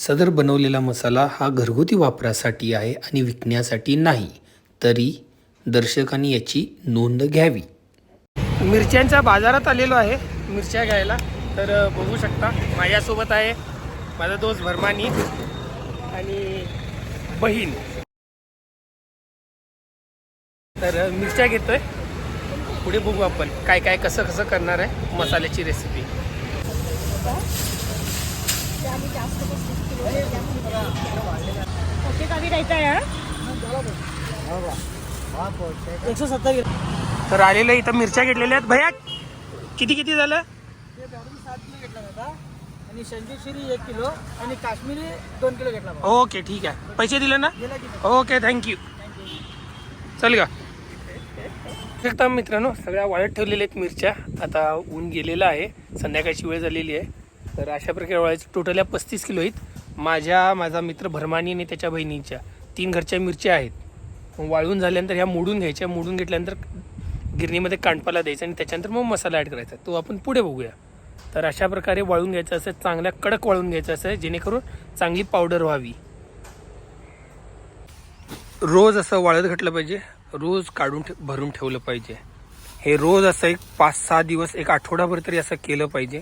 सदर बनवलेला मसाला हा घरगुती वापरासाठी आहे आणि विकण्यासाठी नाही तरी दर्शकांनी याची नोंद घ्यावी. मिरच्यांच्या बाजारात आलेलो आहे मिरच्या घ्यायला. तर बघू शकता माझ्यासोबत आहे माझा दोस्त भरमानी आणि बहीण. तर मिरच्या घेतोय. पुढे बघू आपण काय काय कसं कसं करणार आहे मसाल्याची रेसिपी ओके का भी रहता है एक सौ सत्तर तर आलेलं इथं मिरच्या घेतलेल्या आहेत. भैया किती किती झालं? सात किलो घेतला होता आणि शंकेश्वरी एक किलो आणि काश्मीरी दोन किलो घेतला ओके ठीक आहे. पैसे दिले ना? ओके थँक्यू चल का शकता मित्रांनो सगळ्या वाळत ठेवलेल्या आहेत मिरच्या. आता ऊन गेलेलं आहे. संध्याकाळची वेळ झालेली आहे. तर अशा प्रकारे वाळायची टोटल या पस्तीस किलो आहेत. माझ्या माझा मित्र भरमानी आणि त्याच्या बहिणीच्या तीन घरच्या मिरच्या आहेत. मग वाळून झाल्यानंतर ह्या मोडून घ्यायच्या मोडून घेतल्यानंतर गिरणीमध्ये कांडपाला द्यायचा आणि त्याच्यानंतर मग मसाला ॲड करायचा. तो आपण पुढे बघूया. तर अशा प्रकारे वाळून घ्यायचं असं चांगल्या कडक वाळून घ्यायचं असं जेणेकरून चांगली पावडर व्हावी. रोज असं वाळत घातलं पाहिजे रोज काढून ठे भरून ठेवलं पाहिजे. हे रोज असं एक पाच सहा दिवस एक आठवडाभर तरी असं केलं पाहिजे.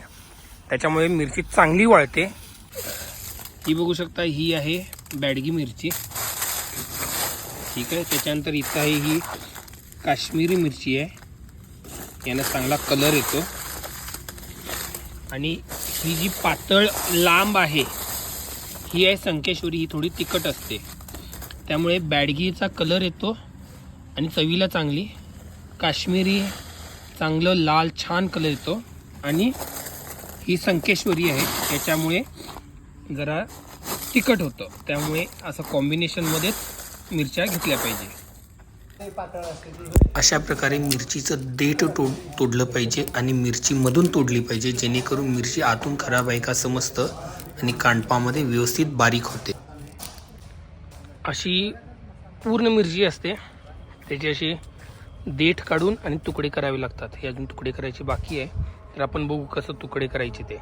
त्याच्यामुळे मिरची चांगली वाळते. ही बघू शकता ही आहे बॅडगी मिरची. ठीक आहे त्याच्यानंतर इथं आहे ही काश्मीरी मिरची आहे. यानं चांगला कलर येतो. आणि ही जी पातळ लांब आहे ही आहे संकेश्वरी ही थोडी तिखट असते. त्यामुळे बॅडगीचा कलर येतो आणि चवीला चांगली. काश्मीरी चांगलं लाल छान कलर येतो. आणि ही संकेश्वरी आहे त्याच्यामुळे जरा तिखट होतं. त्यामुळे असं कॉम्बिनेशनमध्येच मिरच्या घेतल्या पाहिजे. अशा प्रकारे मिरचीचं देठ तोड तोडलं पाहिजे आणि मिरची मधून तोडली पाहिजे जेणेकरून मिरची आतून खराब आहे का समजतं आणि कांडपामध्ये व्यवस्थित बारीक होते. अशी पूर्ण मिरची असते. त्याची अशी देठ काढून आणि तुकडे करावे लागतात. हे अजून तुकडे करायचे बाकी आहे. तर आपण बघू कसं तुकडे करायचे ते.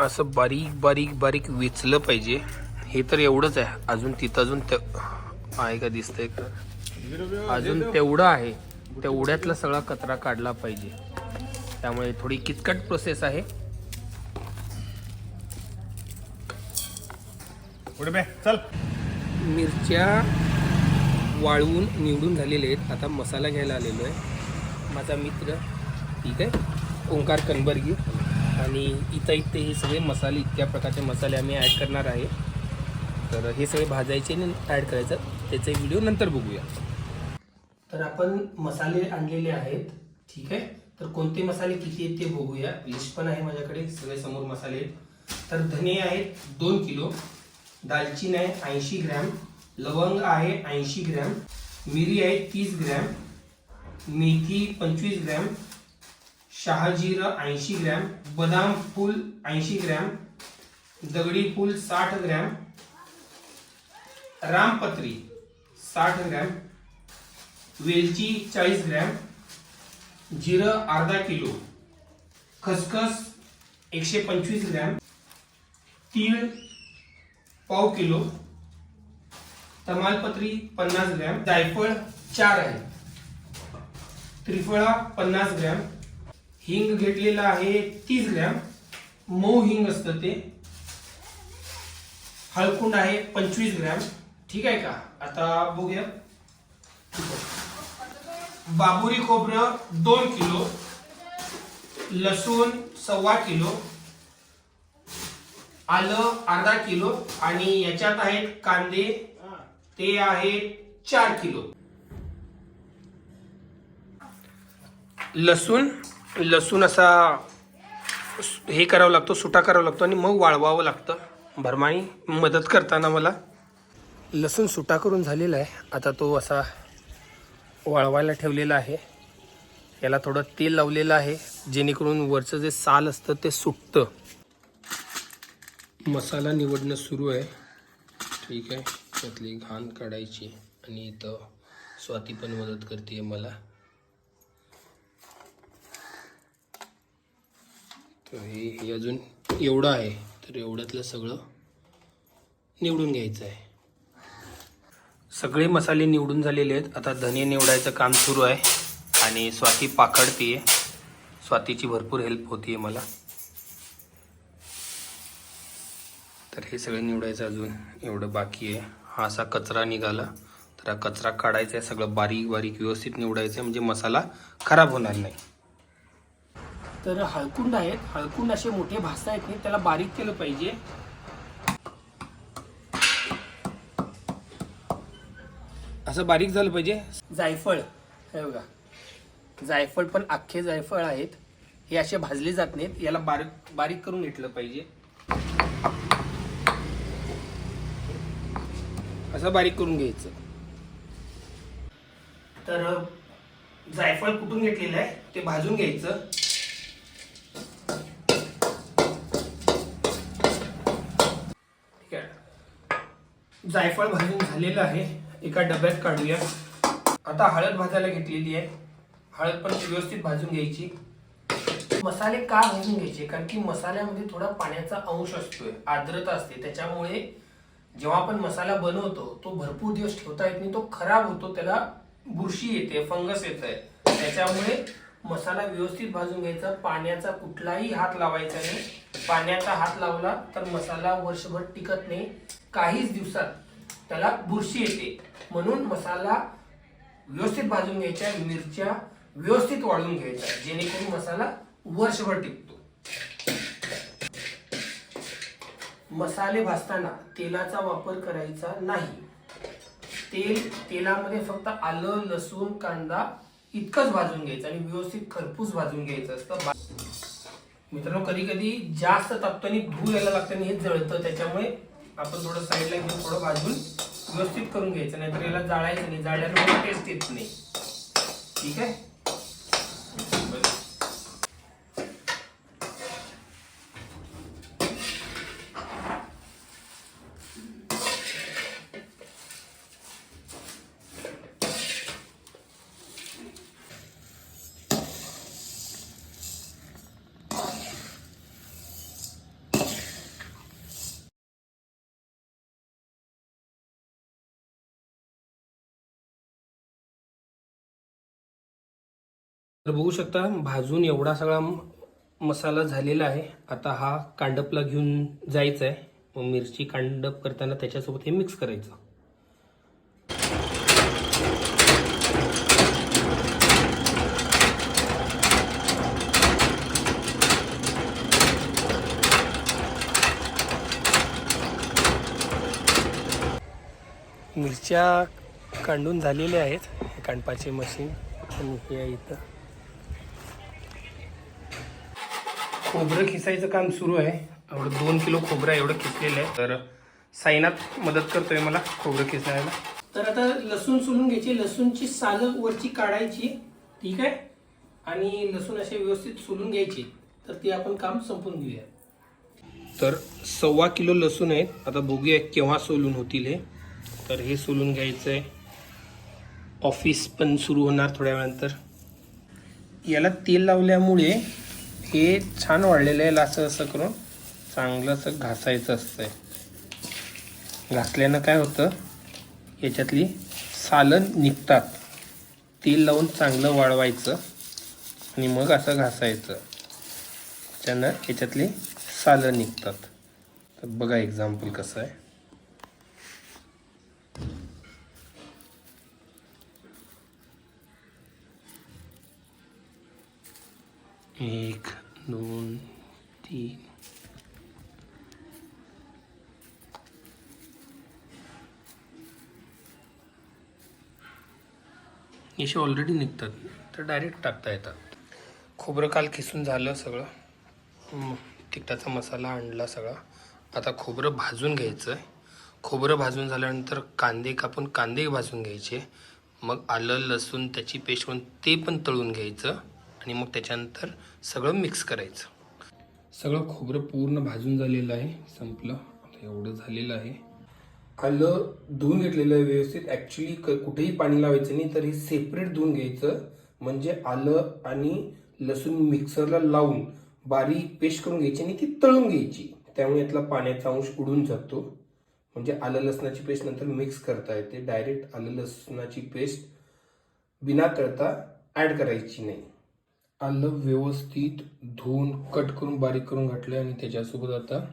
असं बारीक बारीक बारीक वेचलं पाहिजे. हे तर एवढंच आहे. अजून तिथं अजून ते आहे का दिसतंय का? अजून तेवढं आहे. तेवढ्यातला सगळा कचरा काढला पाहिजे. त्यामुळे थोडी किचकट प्रोसेस आहे. चल. मिरच्या वाळवून निवडून झालेले आहेत. आता मसाला घ्यायला आलेलो आहे. माझा मित्र ठीक आहे? ओंकार कनबर्गी आणि इथं इथे हे सगळे मसाले इतक्या प्रकारचे मसाले आम्ही ॲड करणार आहे. तर हे सगळे भाजायचे आणि ॲड करायचं. त्याचा एक व्हिडिओ नंतर बघूया. तर आपण मसाले आणलेले आहेत. ठीक आहे? तर कोणते मसाले किती आहेत ते बघूया. लिस्ट पण आहे माझ्याकडे. सगळे समोर मसाले तर धने आहेत दोन किलो. दालचीन आहे ऐंशी ग्रॅम. लवंग आहे ऐंशी ग्रॅम. मिरी आहे तीस ग्रॅम. मेथी पंचवीस ग्रॅम. शहाजिरं ऐंशी ग्रॅम बदाम फूल ऐंशी ग्रॅम दगडी फूल साठ ग्रॅम रामपत्री साठ ग्रॅम वेलची चाळीस ग्रॅम जिरं अर्धा किलो खसखस एकशे पंचवीस ग्रॅम तीळ पाव किलो तमालपत्री पन्नास ग्रॅम जायफळ चार आहे त्रिफळा पन्नास ग्रॅम हिंग घेतलेला आहे तीस ग्रॅम. मऊ हिंग असतं ते. हळकुंड आहे पंचवीस ग्रॅम. ठीक आहे का? आता बघूया. बाबुरी खोबरं दोन किलो. लसूण सव्वा किलो. आलं अर्धा किलो. आणि याच्यात आहेत कांदे. ते आहेत चार किलो. लसूण लसूण असा हे करावं लागतो सुटा करावा लागतो आणि मग वाळवावं लागतं. भरमाणी मदत करताना मला. लसूण सुटा करून झालेला आहे. आता तो असा वाळवायला ठेवलेला आहे. याला थोडं तेल लावलेलं आहे जेणेकरून वरचं जे साल असतं ते सुटतं. मसाला निवडणं सुरू आहे. ठीक आहे. त्यातली घाण काढायची आणि इथं स्वाती पण मदत करते मला. हे हे अजून एवढं आहे तर एवढ्यातलं सगळं निवडून घ्यायचं आहे. सगळे मसाले निवडून झालेले आहेत. आता धने निवडायचं काम सुरू आहे आणि स्वाती पाकडतीये स्वातीची भरपूर हेल्प होतीये मला. तर हे सगळं निवडायचं अजून एवढं बाकी आहे. हा असा कचरा निघाला. तर हा कचरा काढायचा आहे. सगळं बारीक बारीक व्यवस्थित निवडायचं आहे. म्हणजे मसाला खराब होणार नाही. तर हळकुंड आहेत. हळकुंड असे मोठे भासता येत नाही त्याला बारीक केलं पाहिजे. असं बारीक झालं पाहिजे. जायफळ. हे बघा. जायफळ पण अख्खे जायफळ आहेत. हे असे भाजले जात नाहीत. याला बारीक बारीक करून घेतलं पाहिजे. असं बारीक करून घ्यायचं. तर जायफळ कुठून घेतलेलं आहे? ते भाजून घ्यायचं. जायफळ भाजून झालेलं आहे. एका डब्यात काढूया. आता हळद भाजायला घेतलेली आहे. हळद पण व्यवस्थित भाजून घ्यायची. मसाले का भाजून घ्यायचे? कारण की मसाल्यामध्ये थोडा पाण्याचा अंश असतोय आर्द्रता असते. त्याच्यामुळे जेव्हा आपण मसाला बनवतो तो भरपूर दिवस ठेवता येत नाही तो खराब होतो त्याला बुरशी येते फंगस येत आहे त्याच्यामुळे मसाला व्यवस्थित भाजून घ्यायचा. पाण्याचा कुठलाही हात लावायचा नाही. पाण्याचा हात लावला तर मसाला वर्षभर टिकत नाही. काहीच दिवसात त्याला बुरशी येते. म्हणून मसाला व्यवस्थित भाजून घ्यायच्या मिरच्या व्यवस्थित वाळून घ्यायच्या जेणेकरून मसाला वर्षभर टिकतो. मसाले भाजताना तेलाचा वापर करायचा नाही. तेल तेलामध्ये फक्त आलं लसूण कांदा इतकंच भाजून घ्यायचं आणि व्यवस्थित खरपूस भाजून घ्यायचं असतं. मित्रांनो कधी कधी जास्त तापतानी धूळ यायला लागतं आणि हे जळतं त्याच्यामुळे आपण थोडं साईडला घेऊन थोडं भाजून व्यवस्थित करून घ्यायचं नाहीतर याला जाळायचं नाही. जाळल्यानं टेस्ट येत नाही. ठीक आहे? तर बघू शकता भाजून एवढा सगळा मसाला झालेला आहे. आता हा कांडपला घेऊन जायचा आहे मग मिरची कांडप करताना त्याच्यासोबत हे मिक्स करायचं. मिरच्या कांडून झालेल्या आहेत. कांडपाचे मशीन आणि हे इथं. खोबरं खिसायचं काम सुरू आहे. एवढं दोन किलो खोबरं एवढं खिसलेलं आहे. तर साईनाथ मदत करतोय मला खोबरं खिसायला तर आता लसूण सोलून घ्यायची. लसूणची सालं वरची काढायची. ठीक आहे? आणि लसूण असे व्यवस्थित सोलून घ्यायची. तर ते आपण काम संपून घेऊया. तर सव्वा किलो लसूण आहेत. आता बघूया केव्हा सोलून होतील हे. तर हे सोलून घ्यायचं आहे ऑफिस पण सुरू होणार थोड्या वेळानंतर. याला तेल लावल्यामुळे हे छान वाढलेलं आहे असं असं करून. चांगलं असं घासायचं असतंय. घासल्यानं काय होतं? याच्यातली सालं निघतात. तेल लावून चांगलं वाळवायचं आणि मग असं घासायचं. त्यानं याच्यातली सालं निघतात. तर बघा एक्झाम्पल कसं आहे. एक दोन तीन. याचे ऑलरेडी निघतात. तर डायरेक्ट टाकता येतात. खोबरं काल खिसून झालं सगळं. तिखटाचा मसाला आणला सगळा. आता खोबरं भाजून घ्यायचं आहे खोबरं भाजून झाल्यानंतर कांदे कापून कांदे भाजून घ्यायचे. मग आलं लसूण त्याची पेस्ट करून ते पण तळून घ्यायचं. आणि मग त्याच्यानंतर सगळं मिक्स करायचं. सगळं खोबरं पूर्ण भाजून झालेलं आहे संपलं. आता एवढं झालेलं आहे. आलं धुवून घेतलेलं आहे व्यवस्थित. ॲक्च्युली क कुठेही पाणी लावायचं नाही तर हे सेपरेट धुवून घ्यायचं. म्हणजे आलं आणि लसूण मिक्सरला लावून बारीक पेस्ट करून घ्यायची आणि ती तळून घ्यायची. त्यामुळे यातला पाण्याचा अंश उडून जातो. म्हणजे आलं लसणाची पेस्ट नंतर मिक्स करता येते. डायरेक्ट आलं लसणाची पेस्ट बिना तळता ॲड करायची नाही. आलं व्यवस्थित धुवून कट करून बारीक करून घातलं आणि त्याच्यासोबत आता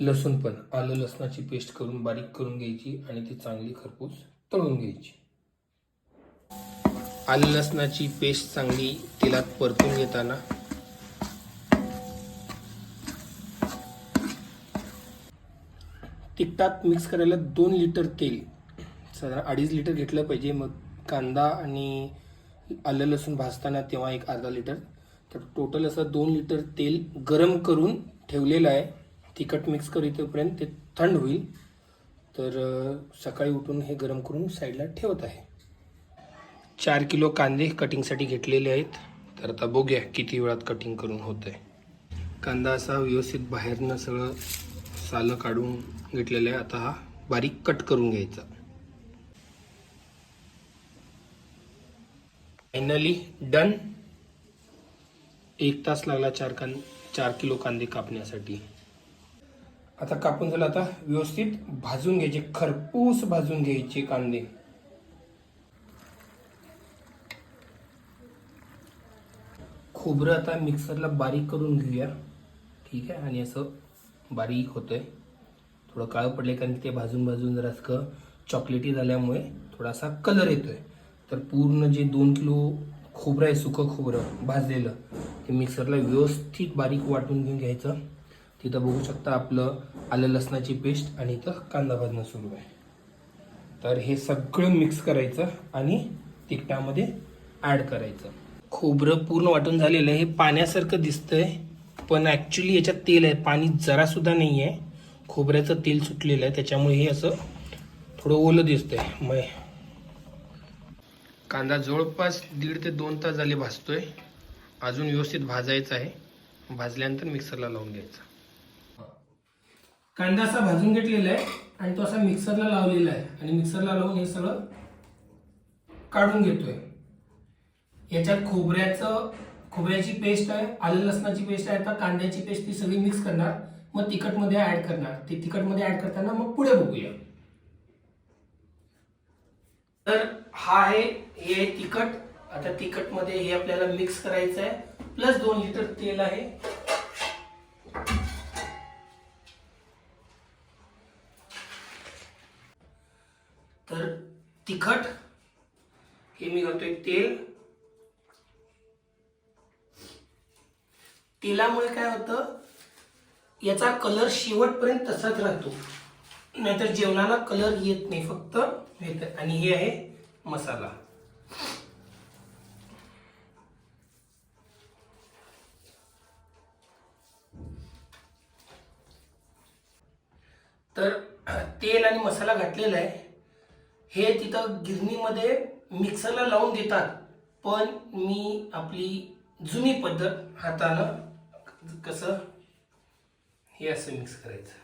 लसूण पण. आलं लसणाची पेस्ट करून बारीक करून घ्यायची आणि ती चांगली खरपूस तळून घ्यायची. आलं लसणाची पेस्ट चांगली तेलात परतून घेताना. तिखटात मिक्स करायला दोन लिटर तेल. साधारण अडीच लिटर घेतलं पाहिजे. मग कांदा आणि आलं लसूण भाजताना तेव्हा एक अर्धा लिटर. तर टोटल असं दोन लिटर तेल गरम करून ठेवलेलं आहे. तिखट मिक्स करीतोपर्यंत ते थंड होईल. तर सकाळी उठून हे गरम करून साईडला ठेवत आहे. चार किलो कांदे कटिंगसाठी घेतलेले आहेत. तर आता बघूया किती वेळात कटिंग करून होत आहे कांदा असा व्यवस्थित बाहेरनं सगळं सालं काढून घेतलेलं आहे. आता हा बारीक कट करून घ्यायचा. Finally done. एक तास लागला चार कां चार किलो कांदे कापण्यासाठी. आता कापून झालं आता व्यवस्थित भाजून घ्यायचे खरपूस भाजून घ्यायचे कांदे. खोबरं आता मिक्सरला बारीक करून घेऊया. ठीक आहे? आणि असं बारीक होतंय. थोडं काळं पडले कारण ते भाजून भाजून जरा चॉकलेटी झाल्यामुळे थोडासा कलर येतोय. तर पूर्ण जे दोन किलो खोबरं आहे सुकं खोबरं भाजलेलं ते मिक्सरला व्यवस्थित बारीक वाटून घेऊन घ्यायचं. तिथं बघू शकता आपलं आलं लसणाची पेस्ट आणि इथं कांदा भाजणं सुरू आहे. तर हे सगळं मिक्स करायचं आणि तिखटामध्ये ॲड करायचं. खोबरं पूर्ण वाटून झालेलं आहे. हे पाण्यासारखं दिसतंय पण ॲक्च्युली याच्यात तेल आहे. पाणी जरासुद्धा नाही आहे खोबऱ्याचं तेल सुटलेलं आहे. त्याच्यामुळे हे असं थोडं ओलं दिसतंय. मग कांदा जवळपास दीड ते दोन तास झाले भाजतोय. अजून व्यवस्थित भाजायचा आहे. भाजल्यानंतर मिक्सरला लावून घ्यायचा. कांदा असा भाजून घेतलेला आहे आणि तो असा मिक्सरला लावलेला आहे. आणि मिक्सरला लावून हे सगळं काढून घेतोय. याच्यात खोबऱ्याचं खोबऱ्याची पेस्ट आहे आलं लसणाची पेस्ट आहे आता कांद्याची पेस्ट ती सगळी मिक्स करणार. मग तिखटमध्ये ऍड करणार. ते तिखटमध्ये ऍड करताना मग पुढे बघूया. तर हा आहे हे आहे तिखट. आता तिखटमध्ये हे आपल्याला मिक्स करायचं आहे प्लस दोन लिटर तेल आहे. तर तिखट हे मी घालतोय तेल. तेलामुळे काय होतं याचा कलर शेवटपर्यंत तसाच राहतो. नाहीतर जेवणाला कलर येत नाही फक्त येतं आणि हे आहे मसाला. तर तेल आणि मसाला घातलेला आहे. हे तिथं गिरणीमध्ये मिक्सरला लावून देतात पण मी आपली जुनी पद्धत हातानं कसं हे असं मिक्स करायचं.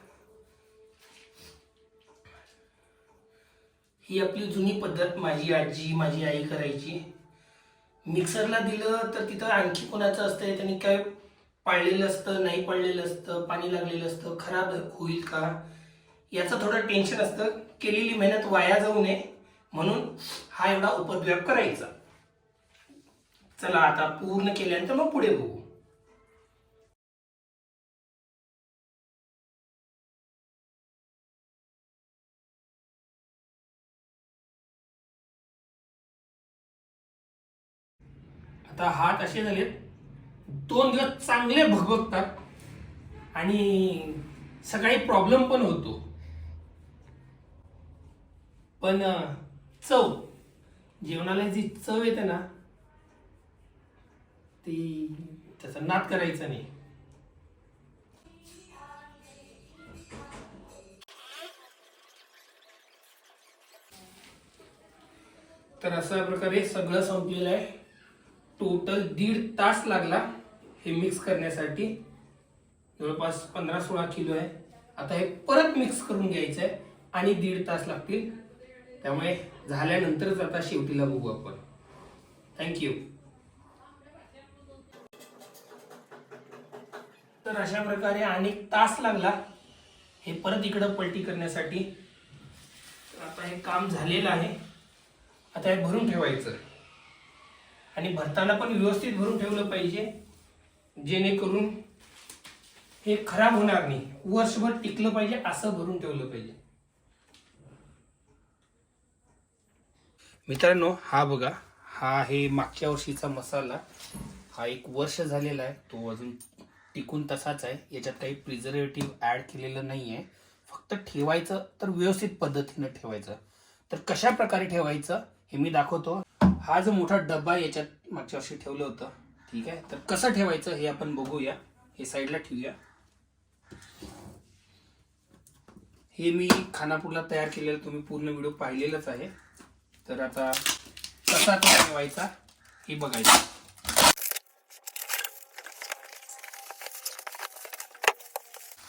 ही आपली जुनी पद्धत माझी आजी माझी आई करायची. मिक्सरला दिलं तर तिथं आणखी कोणाचं असतंय? त्यांनी काय पाळलेलं असतं नाही पाळलेलं असतं पाणी लागलेलं असतं खराब होईल का? याचं थोडं टेन्शन असतं. केलेली मेहनत वाया जाऊ नये. म्हणून हा एवढा उपद्व्याप करायचा. चला आता पूर्ण केल्यानंतर मग पुढे बघू. आता हात असे झालेत. दोन दिवस चांगले भगभगतात आणि सकाळी प्रॉब्लेम पण होतो. पण चव. जेवणाला जी चव येते ना ती त्याचा नाद करायचा नाही. तर अशा प्रकारे सगळं संपलेलं आहे. टोटल दीड तास लागला हे मिक्स करण्यासाठी. जवळपास पंधरा सोळा किलो आहे. आता हे परत मिक्स करून घ्यायचं आहे आणि दीड तास लागतील. त्यामुळे झाल्यानंतरच आता शेवटीला बघू आपण. थँक्यू तर अशा प्रकारे अनेक तास लागला हे परत इकडं पलटी करण्यासाठी. आता हे काम झालेलं आहे. आता हे भरून ठेवायचं. आणि भरताना पण व्यवस्थित भरून ठेवलं पाहिजे. जेणेकरून हे खराब होणार नाही. वर्षभर टिकलं पाहिजे असं भरून ठेवलं पाहिजे. मित्रांनो हा बघा हा आहे मागच्या वर्षीचा मसाला. हा एक वर्ष झालेला आहे. तो अजून टिकून तसाच आहे. याच्यात काही प्रिझर्वेटिव्ह ऍड केलेलं नाही आहे फक्त ठेवायचं तर व्यवस्थित पद्धतीनं ठेवायचं. तर कशा प्रकारे ठेवायचं? हे मी दाखवतो. हा जो मोठा डब्बा याच्यात मागच्या वर्षी ठेवलं होतं. ठीक आहे? तर कसं ठेवायचं हे आपण बघूया. हे साईडला ठेवूया. हे मी खानापूरला तयार केलेलं तुम्ही पूर्ण व्हिडिओ पाहिलेलाच आहे. तर आता कसा तो ठेवायचा हे बघायचं.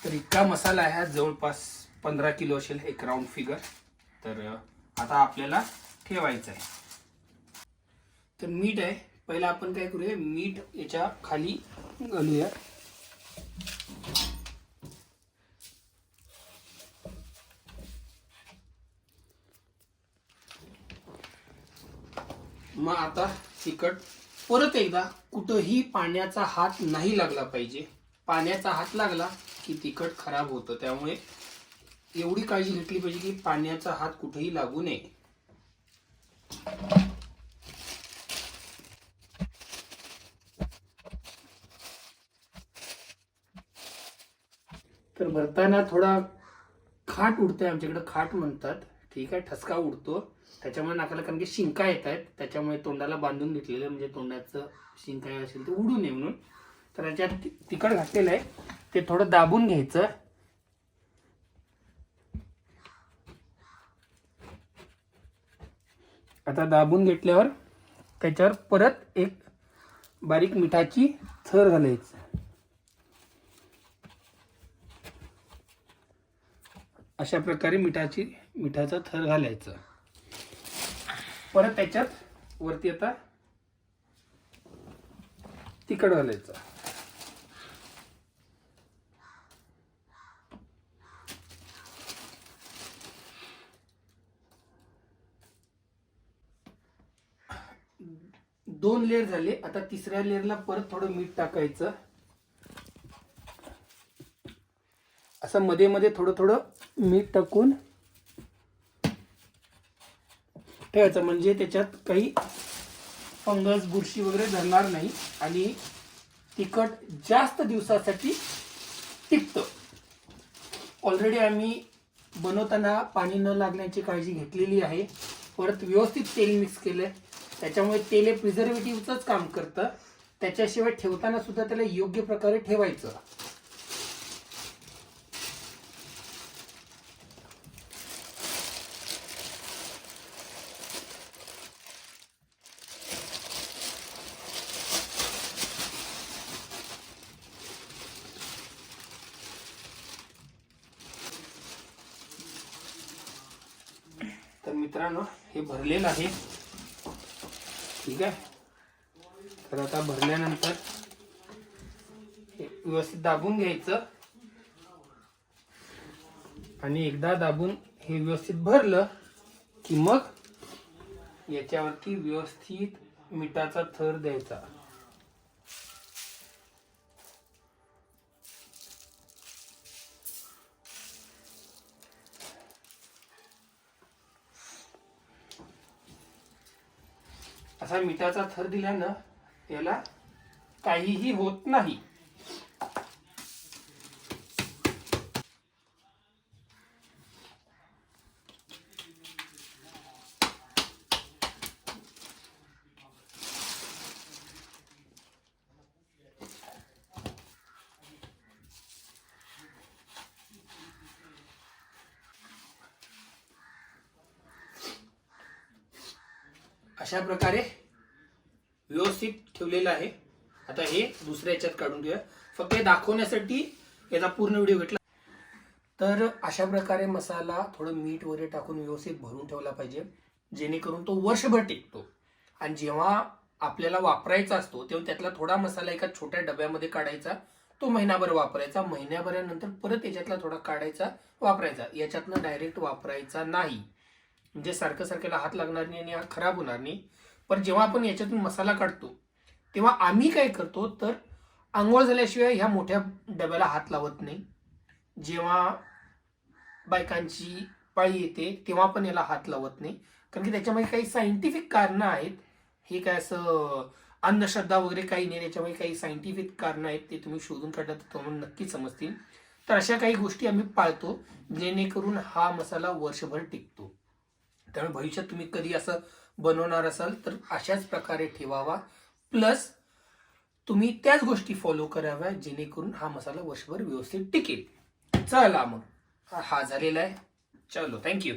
तर इतका मसाला आहे हा जवळपास पंधरा किलो असेल एक राऊंड फिगर तर आता आपल्याला ठेवायचं आहे तर मीठ आहे. पहिला आपण काय करूया? मीठ याच्या खाली घालूया. मग आता तिखट परत एकदा कुठंही पाण्याचा हात नाही लागला पाहिजे. पाण्याचा हात लागला की तिखट खराब होतं. त्यामुळे एवढी काळजी घेतली पाहिजे की पाण्याचा हात कुठेही लागू नये. तर भरताना थोडा खाट उडतंय आमच्याकडे खाट म्हणतात. ठीक आहे ठसका उडतो. त्याच्यामुळे नाकाला कारण की शिंका येत आहेत त्याच्यामुळे तोंडाला बांधून घेतलेलं आहे, म्हणजे तोंडाचं शिंका असेल ते उडू नये म्हणून. तर याच्यात तिखट घातलेलं आहे. ते थोडं दाबून घ्यायचं. आता दाबून घेतल्यावर त्याच्यावर परत एक बारीक मिठाची थर घालायची. अशा प्रकारे मिठाची मिठाचा थर घालायचा. परत त्याच्यात वरती आता तिखट घालायचं. दोन लेअर झाले. आता तिसऱ्या लेअरला परत थोडं मीठ टाकायचं. असं मध्ये मध्ये थोडं थोडं मीठ टाकून ठेवायचं. म्हणजे त्याच्यात काही फंगस बुरशी वगैरे धरणार नाही. आणि तिखट जास्त दिवसासाठी टिकतं. ऑलरेडी आम्ही बनवताना पाणी न लागण्याची काळजी घेतलेली आहे. परत व्यवस्थित तेल मिक्स केलंय. त्याच्यामुळे तेल हे प्रिझर्वेटिव्हचंच काम करतं. त्याच्याशिवाय ठेवताना सुद्धा त्याला योग्य प्रकारे ठेवायचं. तर मित्रांनो हे भरलेलं आहे. ठीक आहे? तर आता भरल्यानंतर व्यवस्थित दाबून घ्यायचं. आणि एकदा दाबून हे व्यवस्थित भरलं की मग याच्यावरती व्यवस्थित मिठाचा थर द्यायचा. असा मिठाचा थर दिल्यानं याला काहीही होत नाही. अशा प्रकारे ठेवलेलं आहे. आता हे दुसऱ्या याच्यात काढून घेऊया. फक्त हे दाखवण्यासाठी याचा पूर्ण व्हिडिओ घेतला. तर अशा प्रकारे मसाला थोडं मीठ वगैरे टाकून व्यवस्थित भरून ठेवला पाहिजे. जेणेकरून तो वर्षभर टिकतो. आणि जेव्हा आपल्याला वापरायचा असतो तेव्हा त्यातला थोडा मसाला एका छोट्या डब्यामध्ये काढायचा. तो महिनाभर वापरायचा. महिन्याभरानंतर परत याच्यातला थोडा काढायचा वापरायचा. याच्यातनं डायरेक्ट वापरायचा नाही. म्हणजे सारखं सारख्याला हात लागणार नाही आणि हा खराब होणार नाही. पण जेव्हा आपण याच्यातून मसाला काढतो तेव्हा आम्ही काय करतो तर आंघोळ झाल्याशिवाय ह्या मोठ्या डब्याला हात लावत नाही. जेव्हा बायकांची पाळी येते तेव्हा पण याला हात लावत नाही. कारण की त्याच्यामध्ये काही सायंटिफिक कारणं आहेत. हे काय असं अंधश्रद्धा वगैरे काही नाही त्याच्यामध्ये काही सायंटिफिक कारणं आहेत ते तुम्ही शोधून काढलं तर तुम्हाला नक्कीच समजतील. तर अशा काही गोष्टी आम्ही पाळतो जेणेकरून हा मसाला वर्षभर टिकतो. त्यामुळे भविष्यात तुम्ही कधी असं बनवणार असाल तर अशाच प्रकारे ठेवावा. प्लस तुम्ही त्याच गोष्टी फॉलो कराव्या जेणेकरून हा मसाला वर्षभर व्यवस्थित टिकेल. चला मग. हा- हा झालेला आहे. चलो थँक्यू